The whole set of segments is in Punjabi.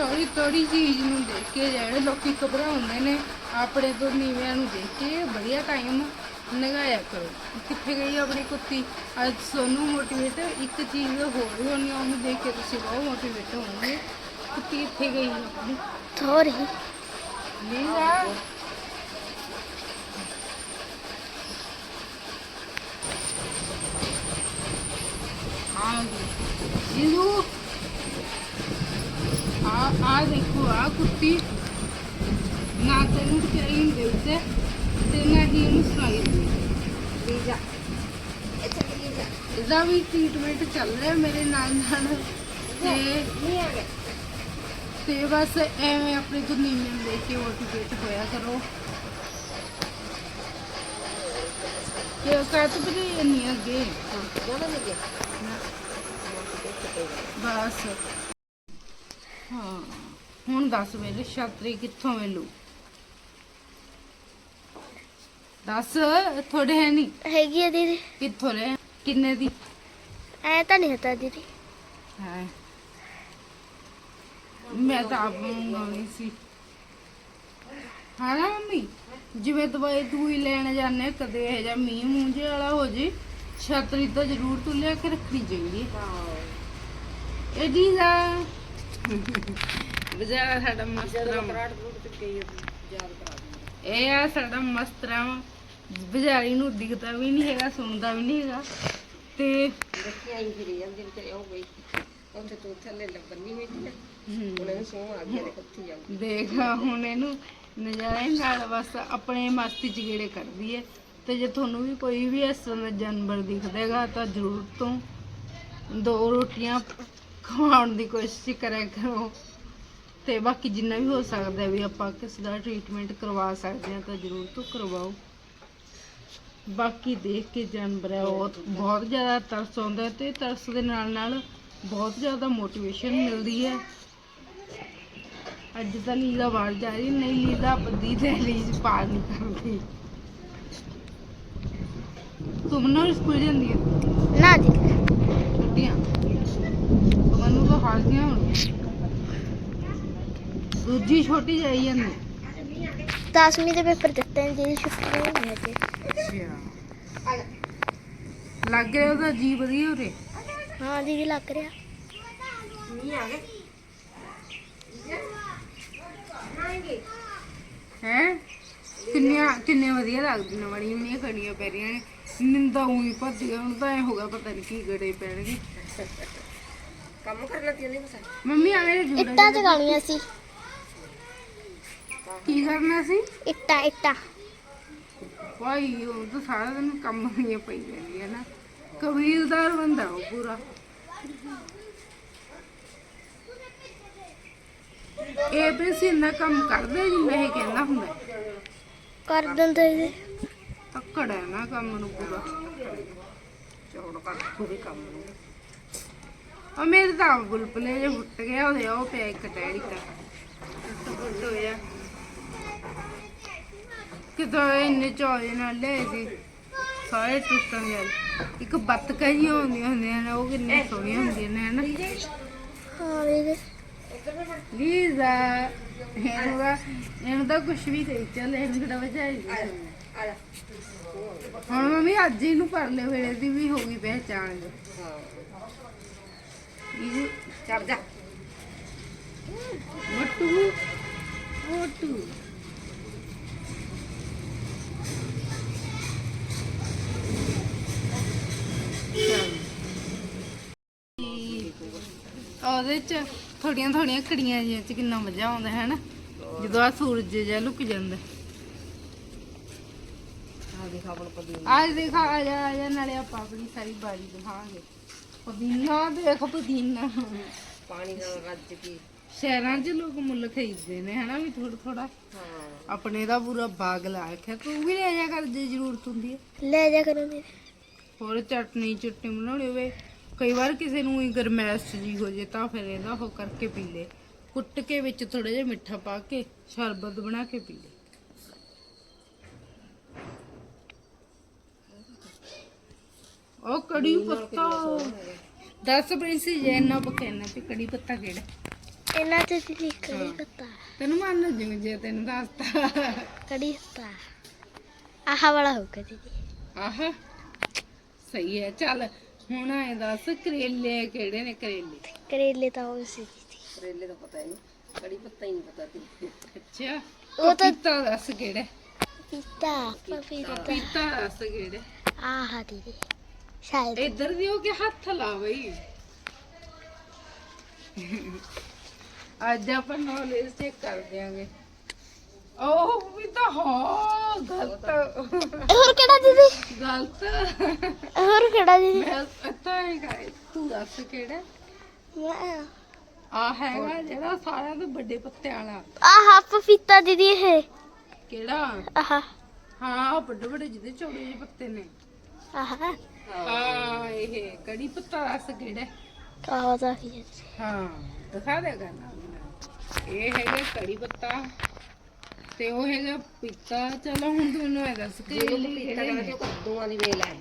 ਥੋੜੀ ਥੋੜੀ ਚੀਜ਼ ਨੂੰ ਦੇਖ ਕੇ ਜਿਹੜੇ ਲੋਕੀ ਘਬਰਾਉਂਦੇ ਨੇ ਆਪਣੇ ਤੋਂ ਨੀਵਿਆਂ ਨੂੰ ਦੇਖ ਕੇ ਵਧੀਆ ਟਾਈਮ ਲਗਾਇਆ ਕਰੋ। ਕਿੱਥੇ ਗਈ ਆਪਣੀ ਕੁੱਤੀ? ਅੱਜ ਸੋਨੂੰ ਮੋਟੀਵੇਟ ਇੱਕ ਚੀਜ਼ ਹੋਰ ਹੋਣੀ ਆ, ਉਹਨੂੰ ਦੇਖ ਕੇ ਤੁਸੀਂ ਬਹੁਤ ਮੋਟੀਵੇਟ ਹੋਵੋਗੇ। ਕੁੱਤੀ ਇੱਥੇ ਗਈ ਆਪਣੀ। ਥੋੜੀ ਲੀਜ਼ਾ ਆ। ਜੀਜੂ ਆ ਆ ਦੇਖੋ ਆ ਕੁੱਤੀ ਨਾ ਤੈਨੂੰ ਚਾਹੀ ਦੇ ਉੱਤੇ ਤੇ ਨਾ ਹੀ ਇਹਨੂੰ ਸੁਣਾਈ ਦੇ ਲੀਜ਼ਾ ਇਹਦਾ ਵੀ ਟ੍ਰੀਟਮੈਂਟ ਚੱਲ ਰਿਹਾ ਮੇਰੇ ਨਾਲ ਨਾਲ। ਤੇ ਨਹੀਂ ਆ ਗਿਆ ਤੇ ਬਸ ਐਵੇਂ ਆਪਣੀ ਦੁਨੀਆ ਨੂੰ ਦੇਖ ਕੇ ਮੋਟੀਵੇਟ ਹੋਇਆ ਕਰੋ। ਕਿ ਕੱਟ ਵੀ ਨਹੀਂ ਅੱਗੇ। ਦੋਨੋਂ ਮਿਲ ਬਸ। ਹਾਂ। ਹੁਣ ਦੱਸ ਮੇਰੇ ਛਾਤਰੀ ਕਿੱਥੋਂ ਮਿਲੂ? ਦੱਸ ਥੋੜੇ ਹੈ ਨਹੀਂ? ਹੈਗੀ ਆ ਦੀਦੀ। ਕਿੱਥੋਂ ਲੈ? ਕਿੰਨੇ ਦੀ? ਐ ਤਾਂ ਨਹੀਂ ਹੁੰਦਾ ਦੀਦੀ। ਹੈ। ਮੈਂ ਤਾਂ ਆਪ ਮੰਗਾਉਣੀ ਸੀ। ਹਾਂ ਨਾ ਮੰਮੀ? ਜਿਵੇਂ ਦਵਾਈ ਦੂਈ ਲੈਣ ਜਾਂਦੇ ਕਦੇ ਇਹ ਜਾਂ ਮੀਂਹ ਮੂੰਹ ਵਾਲਾ ਹੋ ਜੇ ਛਤਰੀ ਤਾਂ ਜ਼ਰੂਰ ਤੂੰ ਲਿਆ ਕੇ ਰੱਖਣੀ ਚਾਹੀਦੀ। ਹੈ। ਇਹ ਦੀਦਾ ਬਜ਼ਾਰਾ ਸਾਡਾ ਮਸਤਰਾ ਇਹ ਆ ਸਾਡਾ ਮਸਤਰਾ ਬਜ਼ਾਰੀ ਨੂੰ ਦਿਖਦਾ ਵੀ ਨਹੀਂ ਹੈਗਾ ਸੁਣਦਾ ਵੀ ਨਹੀਂ ਹੈਗਾ। ਤੇ ਦੇਖੀ ਆਈ ਫਿਰੀ ਜਾਂਦੀ ਵਿਚਾਰੀ ਉਹ ਗਈ। ਉੱਥੇ ਤੋਂ ਥੱਲੇ ਲੱਭਣੀ ਹੋਈ ਸੀ ਨਾ ਉਹਨੇ ਸੋਹ ਆ ਗਿਆ ਕਿੱਥੇ ਜਾਊ? ਦੇਖ ਹੁਣ ਇਹਨੂੰ ਨਜ਼ਾਰੇ ਨਾਲ ਬਸ ਆਪਣੇ ਮਸਤੀ ਚ ਗੇੜੇ ਕਰਦੀ ਹੈ ਤੇ ਜੇ ਤੁਹਾਨੂੰ ਵੀ ਕੋਈ ਵੀ ਇਸ ਤਰ੍ਹਾਂ ਦਾ ਜਾਨਵਰ ਦਿਖਦਾ ਹੈਗਾ ਤਾਂ ਜ਼ਰੂਰ ਤੋਂ ਦੋ ਰੋਟੀਆਂ ਖਵਾਉਣ ਦੀ ਕੋਸ਼ਿਸ਼ ਕਰਿਆ ਕਰੋ। ਤੇ ਬਾਕੀ ਜਿੰਨਾ ਵੀ ਹੋ ਸਕਦਾ ਵੀ ਆਪਾਂ ਕਿਸ ਦਾ ਟ੍ਰੀਟਮੈਂਟ ਕਰਵਾ ਸਕਦੇ ਹਾਂ ਤਾਂ ਜ਼ਰੂਰ ਤੋਂ ਕਰਵਾਓ। ਬਾਕੀ ਦੇਖ ਕੇ ਜਾਨਵਰ ਹੈ ਉਹ ਬਹੁਤ ਜ਼ਿਆਦਾ ਤਰਸ ਆਉਂਦਾ ਤੇ ਤਰਸ ਦੇ ਨਾਲ ਨਾਲ ਬਹੁਤ ਜ਼ਿਆਦਾ ਮੋਟੀਵੇਸ਼ਨ ਮਿਲਦੀ ਹੈ। ਅੱਜ ਤਾਂ ਲੀਲਾ ਬਾਹਰ ਜਾ ਰਹੀ ਨਹੀਂ ਲੀਲਾ ਬੱਦੀ ਤੇ ਲੀਜ ਪਾਰ ਨਹੀਂ ਕਰਦੀ ਤੂੰ ਮਨੋਂ ਸਕੂਲ ਜਾਂਦੀ ਹੈ? ਨਾ ਜੀ। ਛੁੱਟੀਆਂ? ਮੈਨੂੰ ਤਾਂ ਹਾਜ਼ੀਆਂ ਹੁਣ ਦੂਜੀ ਛੋਟੀ ਜਾਈ ਜਾਂਦੀ। 10ਵੀਂ ਦੇ ਪੇਪਰ ਦਿੱਤੇ ਨੇ ਦੀਦੀ ਛੁੱਟੀ ਨਹੀਂ ਹੈ ਜੀ ਲੱਗ ਰਿਹਾ ਉਹਦਾ ਜੀ ਵਧੀਆ ਉਰੇ? ਹਾਂ ਦੀਦੀ ਲੱਗ ਰਿਹਾ। ਨਹੀਂ ਆ ਗਏ ਹੈ? ਕਿੰਨੀਆਂ ਕਿੰਨੇ ਵਧੀਆ ਲੱਗਦੀਆਂ ਬੜੀਆਂ ਬੜੀਆਂ ਖੜੀਆਂ ਪੈ ਰਹੀਆਂ ਨੇ। ਨਿੰਦਾ ਉਹੀ ਭੱਜ ਗਿਆ ਹੁਣ ਤਾਂ ਐ ਹੋਗਾ ਪਤਾ ਨਹੀਂ ਕੀ ਗੜੇ ਪੈਣਗੇ। ਕੰਮ ਕਰਨਾ ਤੇ ਨਹੀਂ ਪਸੰਦ? ਮੰਮੀ ਆ ਮੇਰੇ ਜੂੜਾ ਇੱਟਾਂ ਚਗਾਉਣੀਆਂ ਸੀ। ਕੀ ਕਰਨਾ ਸੀ? ਇੱਟਾਂ ਇੱਟਾਂ। ਭਾਈ ਉਹ ਤਾਂ ਸਾਰਾ ਦਿਨ ਕੰਮ ਨਹੀਂ ਪਈ ਜਾਂਦੀ ਹੈ ਨਾ। ਕਬੀਲਦਾਰ ਬੰਦਾ ਉਹ ਪੂਰਾ। ਇਹ ਵੀ ਇੰਨਾ ਕੰਮ ਕਰਦੇ ਜਿੰਨਾ ਇਹ ਕਹਿੰਦਾ ਹੁੰਦਾ। ਕਰ ਦਿੰਦੇ ਜੀ ਤੱਕੜ ਹੈ ਨਾ ਕੰਮ ਨੂੰ ਪੂਰਾ। ਚੌੜ ਕਰ ਪੂਰੇ ਕੰਮ ਨੂੰ। ਉਹ ਮੇਰੇ ਤਾਂ ਆਪ ਜੇ ਫੁੱਟ ਗਿਆ ਉਹਦੇ ਉਹ ਪਿਆ ਇੱਕ ਟੈੜੀ ਕਾ ਟੁੱਟ ਹੋਇਆ ਕਿਦੋਂ ਇੰਨੇ ਚੌੜੇ ਨਾਲ ਲੈ ਸੀ। ਸਾਰੇ ਟੁੱਟਣ ਗਏ। ਇੱਕ ਬੱਤਕਾਂ ਜੀ ਹੁੰਦੀਆਂ ਹੁੰਦੀਆਂ ਨੇ, ਉਹ ਕਿੰਨੀਆਂ ਸੋਹਣੀਆਂ ਹੁੰਦੀਆਂ ਨੇ, ਹਨਾ। ਹਾਂ ਦੀਦੀ ਲੀਜ਼ਾ ਇਹਨੂੰ ਤਾਂ ਇਹਨੂੰ ਤਾਂ ਕੁਛ ਵੀ ਕਹੀ ਚੱਲ, ਇਹਨੂੰ ਕਿਹੜਾ ਵਜਾਈ ਹੁਣ ਮੰਮੀ ਅੱਜ ਇਹਨੂੰ ਕਰ ਵੇਲੇ ਦੀ ਵੀ ਹੋ ਗਈ ਪਹਿਚਾਣ। ਜੋ ਇਹ ਚੜ ਜਾ ਮੋਟੂ ਮੋਟੂ ਉਹਦੇ ਚ ਥੋੜੀਆਂ ਥੋੜੀਆਂ ਕੜੀਆਂ ਜਿਹੀਆਂ ਚ ਕਿੰਨਾ ਮਜ਼ਾ ਆਉਂਦਾ ਹੈ ਨਾ? ਜਦੋਂ ਆ ਸੂਰਜ ਜਿਹਾ ਲੁਕ ਜਾਂਦਾ। ਆ ਦੇਖਾ ਬਲ ਪਦੀ ਅੱਜ ਦੇਖਾ ਆ ਜਾ ਆ ਜਾ ਨਾਲੇ ਆਪਾਂ ਆਪਣੀ ਸਾਰੀ ਬਾੜੀ ਦਿਖਾਵਾਂਗੇ। ਪੁਦੀਨਾ ਦੇਖ ਪੁਦੀਨਾ। ਪਾਣੀ ਨਾਲ ਰੱਜ ਕੇ। ਸ਼ਹਿਰਾਂ 'ਚ ਲੋਕ ਮੁੱਲ ਖਰੀਦਦੇ ਨੇ ਹਨਾ ਵੀ ਥੋੜਾ ਥੋੜਾ ਹਾਂ। ਆਪਣੇ ਦਾ ਪੂਰਾ ਬਾਗ ਲਾ ਰੱਖਿਆ ਤੂੰ ਵੀ ਲੈ ਜਾ ਕਰ ਜੇ ਜ਼ਰੂਰਤ ਹੁੰਦੀ ਹੈ। ਲੈ ਜਾ ਕਰੋ ਦੀਦੀ ਹੋਰ ਚਟਨੀ ਚੁੱਟਣੀ ਬਣਾਉਣੀ ਹੋਵੇ। ਕਈ ਵਾਰ ਕਿਸੇ ਨੂੰ ਹੀ ਗਰਮੈਸ਼ ਜੀ ਹੋ ਜੇ ਤਾਂ ਫਿਰ ਇਹਦਾ ਉਹ ਕਰਕੇ ਪੀ ਲੇ। ਕੁੱਟ ਕੇ ਵਿੱਚ ਥੋੜਾ ਜਿਹਾ ਮਿੱਠਾ ਪਾ ਕੇ ਸ਼ਰਬਤ ਬਣਾ ਕੇ ਪੀ ਲੇ। ਉਹ ਕੜੀ ਪੱਤਾ। ਦੱਸ ਪ੍ਰਿੰਸੀ ਜੇ ਨਾ ਬਖੇਨਾ ਤੇ ਕੜੀ ਪੱਤਾ ਕਿਹੜਾ? ਇਹਨਾਂ ਤੇ ਦੀ ਕੜੀ ਪੱਤਾ। ਤੈਨੂੰ ਮੰਨ ਜੂ ਜੇ ਤੈਨੂੰ ਦੱਸਤਾ। ਕੜੀ ਪੱਤਾ। ਆਹ ਵਾਲਾ ਹੋਊਗਾ ਦੀਦੀ। ਆਹ ਸਹੀ ਹੈ ਚੱਲ। ਹੁਣ ਐ ਦੱਸ ਕਰੇਲੇ ਕਿਹੜੇ ਨੇ ਕਰੇਲੇ? ਕਰੇਲੇ ਤਾਂ ਉਹ ਸੀ ਦੀਦੀ। ਕਰੇਲੇ ਦਾ ਪਤਾ ਨਹੀਂ ਕੜੀ ਪੱਤਾ ਹੀ ਨਹੀਂ ਪਤਾ ਤੀ ਅੱਛਾ ਉਹ ਤਾਂ ਪਪੀਤਾ ਦੱਸ ਕਿਹੜੇ? ਪੀਤਾ ਪਪੀਤਾ। ਪਪੀਤਾ ਦੱਸ ਕਿਹੜੇ? ਆਹ ਦੀਦੀ। ਸ਼ਾਇਦ। ਇੱਧਰ ਦੀ ਹੋ ਕੇ ਹੱਥ ਲਾ ਬਈ। ਅੱਜ ਆਪਾਂ ਨੌਲੇਜ ਚੈੱਕ ਕਰ ਦਿਆਂਗੇ। ਉਹ ਵੀ ਤਾਂ ਹਾਂ ਗਲਤ। ਹੋਰ ਕਿਹੜਾ ਦੀਦੀ? ਗਲਤ। ਹੋਰ ਕਿਹੜਾ ਦੀਦੀ? ਮੈਂ ਇੱਥੇ ਹੀ ਗਾਇ ਤੂੰ ਦੱਸ ਕਿਹੜਾ? ਮੈਂ ਆ। ਹੈਗਾ ਜਿਹੜਾ ਸਾਰਿਆਂ ਤੋਂ ਵੱਡੇ ਪੱਤਿਆਂ ਵਾਲਾ। ਆਹ ਪਪੀਤਾ ਦੀਦੀ ਇਹ। ਕਿਹੜਾ? ਆਹ। ਹਾਂ ਵੱਡੇ ਵੱਡੇ ਜਿਹਦੇ ਚੌੜੇ ਜਿਹੇ ਪੱਤੇ ਨੇ। ਆਹ। ਹਾਂ ਇਹ ਕੜੀ ਪੱਤਾ ਦੱਸ ਕਿਹੜਾ ਆਹ ਤਾਂ ਕੀ ਹੈ ਹਾਂ ਦਿਖਾ ਦੇ ਕਰਨਾ ਇਹ ਹੈਗਾ ਕੜੀ ਪੱਤਾ ਤੇ ਉਹ ਹੈਗਾ ਪੀਤਾ ਚਲੋ ਹੁਣ ਤੂੰ ਮੈਨੂੰ ਇਹ ਦੱਸ ਕਿ ਜਿਹਨੂੰ ਪਪੀਤਾ ਕਹਿੰਦੇ ਉਹ ਕੱਦੂਆਂ ਦੀ ਵੇਲ ਹੈ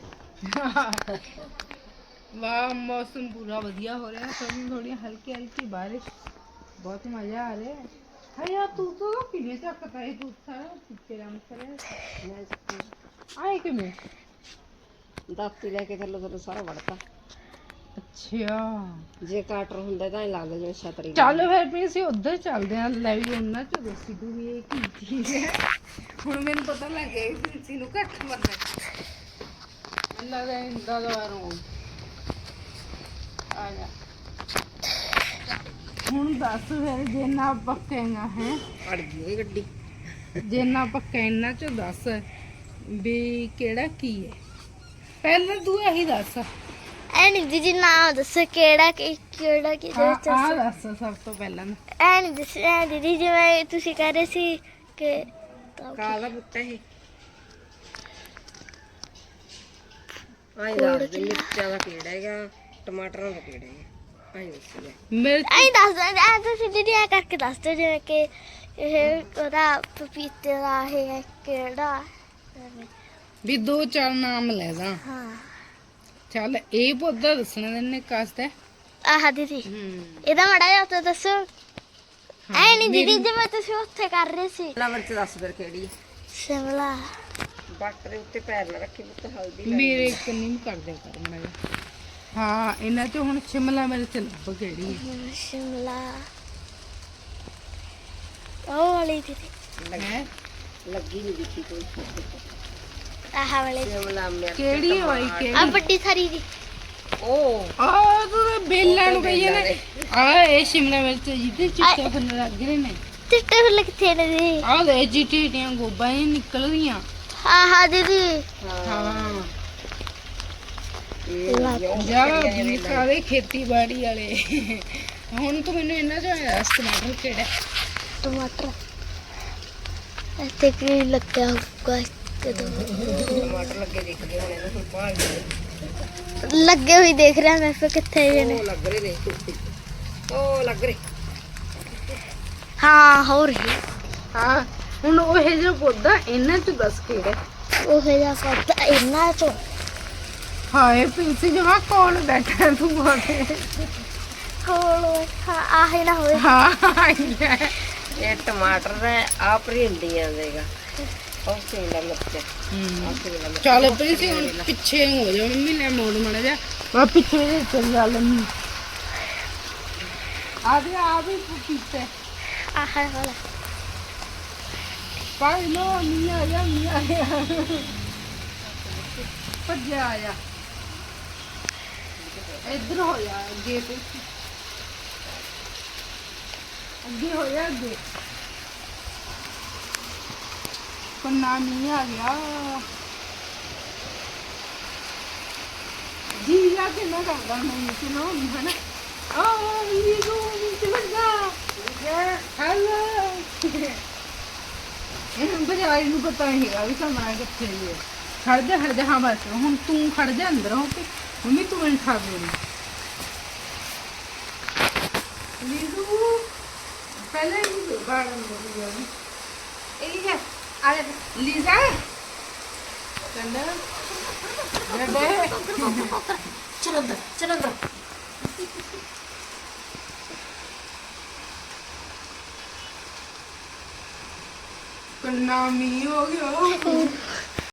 ਵਾਹ ਮੌਸਮ ਪੂਰਾ ਵਧੀਆ ਹੋ ਰਿਹਾ ਥੋੜੀ ਥੋੜੀ ਹਲਕੀ ਹਲਕੀ ਬਾਰਿਸ਼ ਬਹੁਤ ਮਜ਼ਾ ਆ ਰਿਹਾ ਹੈ ਹਾਂ ਯਾਰ ਤੂੰ ਤਾਂ ਕਿਵੇਂ ਚੱਕਦਾ ਹੈ ਤੂੰ ਸਾਰਾ ਪਿੱਛੇ ਰਮ ਕਰਿਆ ਆਏ ਕਿਵੇਂ ਦਾਤੀ ਲੈ ਕੇ ਥੱਲੇ ਥੱਲੇ ਸਾਰਾ ਵੜਤਾ। ਅੱਛਾ ਜੇ ਕਾਟਰ ਹੁੰਦਾ ਤਾਂ ਇਹ ਲੱਗਦਾ ਜਿਵੇਂ ਛਤਰੀ ਚੱਲ ਫਿਰ ਵੀ ਅਸੀਂ ਉੱਧਰ ਚੱਲਦੇ ਆਂ। ਲੈ ਵੀ ਉਹਨਾਂ ਚ ਦੱਸੀ ਤੂੰ ਵੀ ਇਹ ਕੀ ਚੀਜ਼ ਹੈ। ਹੁਣ ਮੈਨੂੰ ਪਤਾ ਲੱਗ ਗਿਆ ਵੀ ਪ੍ਰਿੰਸੀ ਨੂੰ ਘੱਟ ਮੰਨਦਾ ਮੈਨੂੰ ਲੱਗਦਾ ਇੰਦਾ ਦਵਾਰੋਂ ਆ ਜਾ। ਹੁਣ ਦੱਸ ਫਿਰ ਜੇ ਨਾ ਪੱਕੇਗਾ ਹੈ। ਅੜ ਗਈ ਗੱਡੀ। ਜੇ ਨਾ ਪੱਕਾ ਇਹਨਾਂ ਚ ਦੱਸ ਵੀ ਕਿਹੜਾ ਕੀ ਹੈ। ਪਹਿਲਾਂ ਤੂੰ ਇਹੀ ਦੱਸ। ਐ ਨਹੀਂ ਦੀਦੀ ਨਾਮ ਦੱਸੋ ਕਿਹੜਾ ਕਿ ਕਿਹੜਾ ਕਿ ਆ ਆ ਦੱਸ ਸਭ ਤੋਂ ਪਹਿਲਾਂ ਐ ਨਹੀਂ ਦੱਸ ਐ ਦੀਦੀ ਜਿਵੇਂ ਤੁਸੀਂ ਕਹਿ ਰਹੇ ਸੀ ਕਿ ਕਾਲਾ ਬੁੱਟਾ ਇਹ ਆਈ ਦੱਸ ਦੇ ਮਿਰਚਾਂ ਦਾ ਕਿਹੜਾ ਹੈਗਾ ਟਮਾਟਰਾਂ ਦਾ ਕਿਹੜਾ ਹੈਗਾ। ਆਈ ਦੱਸ ਦੇ। ਮਿਰਚ ਐ ਦੱਸ ਐ ਤੁਸੀਂ ਦੀਦੀ ਐ ਕਰਕੇ ਦੱਸ ਦਿਓ ਜਿਵੇਂ ਕਿ ਇਹ ਉਹਦਾ ਪਪੀਤੇ ਦਾ ਇਹ ਹੈ ਕਿਹੜਾ? ਐਵੇਂ। ਵੀ ਦੋ ਚਾਰ ਨਾਮ ਲੈ ਦਾਂ ਹਾਂ। ਚੱਲ ਇਹ ਪੌਦਾ ਦੱਸਣਾ ਤੈਨੇ ਕਾਸਤੇ ਆਹ ਦੀਦੀ ਹੂੰ। ਇਹਦਾ ਮੜਾ ਜਿਹਾ ਉੱਤੇ ਦੱਸੋ। ਐ ਨਹੀਂ ਦੀਦੀ ਜਿਵੇਂ ਤੁਸੀਂ ਉੱਥੇ ਕਰ ਰਹੇ ਸੀ। ਫਲਾਵਰ ਚ ਦੱਸ ਫਿਰ ਕਿਹੜੀ ਹੈ ਸ਼ਿਮਲਾ। ਦੇ ਉੱਤੇ ਪੈਰ ਨਾ ਰੱਖੀ ਪੁੱਤ ਹਲਦੀ ਲੈ ਮੇਰੇ ਇੱਕ ਨਹੀਂ ਕਰ ਦਿਆ ਕਰ ਮੈਂ ਹਾਂ ਇਹਨਾਂ ਚ ਹੁਣ ਸ਼ਿਮਲਾ ਮਿਰਚ ਲੱਭ ਕਿਹੜੀ ਹੈ ਸ਼ਿਮਲਾ। ਉਹ ਵਾਲੀ ਦੀਦੀ। ਹੈਂ? ਲੱਗੀ ਨਹੀਂ ਦਿਖੀ ਕੋਈ। ਆਹ ਵਾਲੀ ਸ਼ਿਮਲਾ ਮਿਰਚ ਕਿਹੜੀ ਹੋਈ ਆ ਕਿਹੜੀ ਵੱਡੀ ਸਾਰੀ ਦੀ। ਉਹ। ਆ ਤੂੰ ਤਾਂ ਬੇਲਾਂ ਨੂੰ ਕਹੀਏ ਨੇ ਆ ਇਹ ਸ਼ਿਮਲਾ ਮਿਰਚ ਜਿਹਦੇ ਚਿੱਟੇ ਫੁੱਲ ਲੱਗ ਰਹੇ ਨੇ। ਚਿੱਟੇ ਫੁੱਲ ਕਿੱਥੇ ਨੇ ਦੀਦੀ ਆ ਦੇ ਚਿੱਟੀਆਂ ਗੋਬਾਂ ਹੀ ਨਿਕਲ ਰਹੀਆਂ ਆਹ ਦੀਦੀ। ਹਾਂ। ਇਹ ਜਾ ਸਾਰੇ ਖੇਤੀਬਾੜੀ ਵਾਲੇ। ਹੁਣ ਤੂੰ ਮੈਨੂੰ ਇਹਨਾਂ ਚੋਂ ਦੱਸ ਟਮਾਟਰ ਕਿਹੜਾ? ਟਮਾਟਰ। ਇੱਥੇ ਕੀ ਲੱਗਿਆ ਹੋਊਗਾ? ਟਮਾਟਰ ਲੱਗੇ ਦਿਖਦੇ ਹੋਣੇ ਨਾ ਕੋਈ ਭਾਲ ਦੇ ਲੱਗੇ ਹੋਈ ਦੇਖ ਰਿਹਾ ਮੈਂ ਫਿਰ ਕਿੱਥੇ ਜੇ ਨੇ ਉਹ ਲੱਗ ਰਹੇ ਨੇ ਉਹ ਲੱਗ ਰਹੇ ਹਾਂ ਹੋ ਰਹੀ ਹਾਂ ਹੁਣ ਉਹ ਜਿਹੜਾ ਪੌਦਾ ਇਹਨਾਂ ਚ ਦੱਸ ਕਿਹੜਾ ਉਹ ਜਿਹਾ ਪਤਾ ਇੰਨਾ ਚੋਂ ਹਾਏ ਪਿੰਸੀ ਜਮਾ ਕੌਣ ਬੈਠਾ ਹੈ ਤੂੰ ਬੋਲੇ ਕੋਲ ਹਾਂ ਆਹ ਨਾ ਹੋਵੇ ਹਾਂ ਇਹ ਟਮਾਟਰ ਹੈ ਆ ਭਰਿੰਡੀਆਂ ਦੇਗਾ ਉਹ ਸ਼ਿਮਲਾ ਮਿਰਚ ਆ ਸ਼ਿਮਲਾ ਮਿਰਚ ਚੱਲ ਪਿੰਸੀ ਹੁਣ ਪਿੱਛੇ ਹੋ ਜਾ ਮੰਮੀ ਨੇ ਮੋੜ ਮੜਾ ਜਾ ਵਾ ਪਿੱਛੇ ਦੇ ਚੱਲ ਜਾ ਲੰਮੀ ਆ ਦੇ ਆ ਵੀ ਪੀਤੇ ਆਹ ਵਾਲਾ ਪਾਈ ਲੋ ਮੀਆਂ ਜਾ ਮੀਆਂ ਭੱਜਿਆ ਆ ਜਾ ਇੱਧਰ ਹੋ ਜਾ ਅੱਗੇ ਤੇ ਅੱਗੇ ਹੋ ਜਾ ਅੱਗੇ ਪੰਨਾ ਮੀਂਹ ਆ ਗਿਆ। ਜੀ ਜਾ ਕੇ ਨਾ ਕਰਦਾ ਮੈਂ ਸੁਣੋ ਹੈ ਆ ਵੀ ਗੋ ਵੀ ਚਲਗਾ ਹੈਲੋ। ਇਹਨੂੰ ਬਜਾਈ ਨੂੰ ਪਤਾ ਨਹੀਂ ਹੈਗਾ ਵੀ ਕਮਰਾ ਕਿੱਥੇ ਹੈ ਖੜ ਜਾ ਖੜ ਜਾ ਹਾਂ ਬਸ, ਹੁਣ ਤੂੰ ਖੜ ਜਾ ਅੰਦਰ ਹੋ ਕੇ ਮੰਮੀ ਤੂੰ ਮੈਨੂੰ ਖਾ ਦੇ ਲੀਜ਼ੂ ਪਹਿਲੇ ਹੀ ਬਾਹਰ ਅੰਦਰ ਗਿਆ Ale, Liza? Ganda? Bebe? Chalo andar, chalo andar. ਕਿੰਨਾ ਮੀਂਹ ਹੋ ਗਿਆ